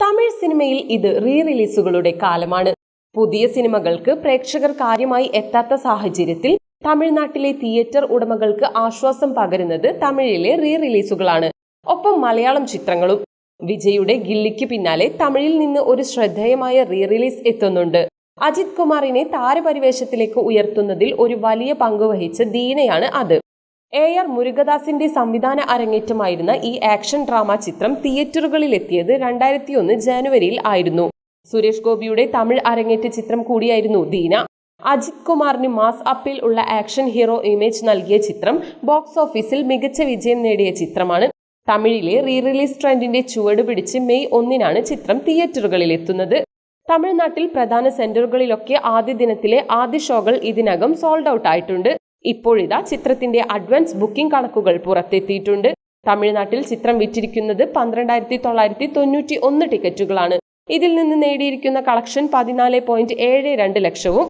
തമിഴ് സിനിമയിൽ ഇത് റീ റിലീസുകളുടെ കാലമാണ്. പുതിയ സിനിമകൾക്ക് പ്രേക്ഷകർ കാര്യമായി എത്താത്ത സാഹചര്യത്തിൽ തമിഴ്നാട്ടിലെ തിയേറ്റർ ഉടമകൾക്ക് ആശ്വാസം പകരുന്നത് തമിഴിലെ റീ റിലീസുകളാണ് ഒപ്പം മലയാളം ചിത്രങ്ങളും. വിജയുടെ ഗില്ലിക്ക് പിന്നാലെ തമിഴിൽ നിന്ന് ഒരു ശ്രദ്ധേയമായ റീ റിലീസ് എത്തുന്നുണ്ട്. അജിത് കുമാറിനെ താരപരിവേഷത്തിലേക്ക് ഉയർത്തുന്നതിൽ ഒരു വലിയ പങ്ക് വഹിച്ച ദീനയാണ് അത്. എ ആർ മുരുകദാസിന്റെ സംവിധാന അരങ്ങേറ്റമായിരുന്ന ഈ ആക്ഷൻ ഡ്രാമ ചിത്രം തിയേറ്ററുകളിൽ എത്തിയത് രണ്ടായിരത്തി ഒന്ന് ജനുവരിയിൽ ആയിരുന്നു. സുരേഷ് ഗോപിയുടെ തമിഴ് അരങ്ങേറ്റ ചിത്രം കൂടിയായിരുന്നു ദീന. അജിത് കുമാറിന് മാസ് അപ്പീൽ ഉള്ള ആക്ഷൻ ഹീറോ ഇമേജ് നൽകിയ ചിത്രം ബോക്സ് ഓഫീസിൽ മികച്ച വിജയം നേടിയ ചിത്രമാണ്. തമിഴിലെ റീ റിലീസ് ട്രെൻഡിന്റെ ചുവട് പിടിച്ച് മെയ് ഒന്നിനാണ് ചിത്രം തിയേറ്ററുകളിൽ എത്തുന്നത് തമിഴ്നാട്ടിൽ പ്രധാന സെന്ററുകളിലൊക്കെ ആദ്യ ദിനത്തിലെ ആദ്യ ഷോകൾ ഇതിനകം സോൾഡ് ഔട്ട് ആയിട്ടുണ്ട് ഇപ്പോഴിതാ ചിത്രത്തിന്റെ അഡ്വാൻസ് ബുക്കിംഗ് കണക്കുകൾ പുറത്തെത്തിയിട്ടുണ്ട്. തമിഴ്നാട്ടിൽ ചിത്രം വിറ്റിരിക്കുന്നത് പന്ത്രണ്ടായിരത്തി തൊള്ളായിരത്തി തൊണ്ണൂറ്റി ഒന്ന് ടിക്കറ്റുകളാണ്. ഇതിൽ നിന്ന് നേടിയിരിക്കുന്ന കളക്ഷൻ പതിനാല് പോയിന്റ് ഏഴ് രണ്ട് ലക്ഷവും